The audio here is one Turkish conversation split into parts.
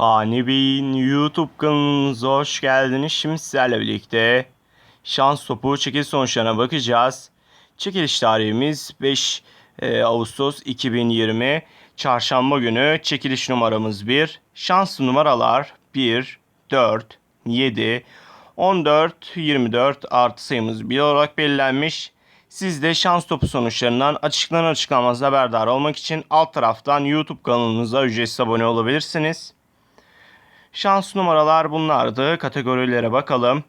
Fani Bey'in YouTube kanalınıza hoş geldiniz. Şimdi sizlerle birlikte şans topu çekiliş sonuçlarına bakacağız. Çekiliş tarihimiz 5 e, Ağustos 2020 Çarşamba günü çekiliş numaramız 1. Şans numaralar 1, 4, 7, 14, 24 artı sayımız 1 olarak belirlenmiş. Siz de şans topu sonuçlarından açıklanan açıklanmaz haberdar olmak için alt taraftan YouTube kanalımıza ücretsiz abone olabilirsiniz. Şans numaralar bunlardı. Kategorilere bakalım.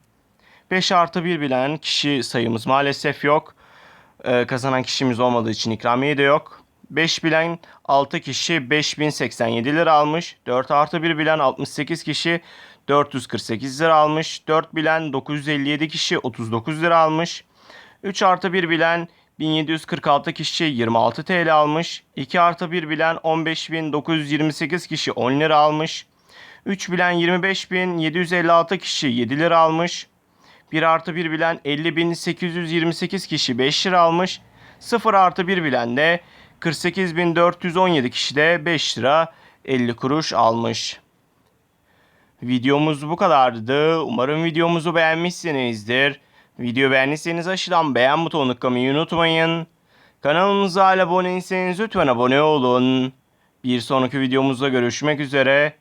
5 artı 1 bilen kişi sayımız maalesef yok. Ee, kazanan kişimiz olmadığı için ikramiye de yok. 5 bilen 6 kişi 5087 lira almış. 4 artı 1 bilen 68 kişi 448 lira almış. 4 bilen 957 kişi 39 lira almış. 3 artı 1 bilen 1746 kişi 26 TL almış. 2 artı 1 bilen 15928 kişi 10 lira almış. 3 bilen 25.756 kişi 7 lira almış. 1 artı 1 bilen 50.828 kişi 5 lira almış. 0 artı 1 bilen de 48.417 kişi de 5 lira 50 kuruş almış. Videomuz bu kadardı. Umarım videomuzu beğenmişsinizdir. Video beğendiyseniz aşağıdan beğen butonuna tıklamayı unutmayın. Kanalımıza abone değilseniz lütfen abone olun. Bir sonraki videomuzda görüşmek üzere.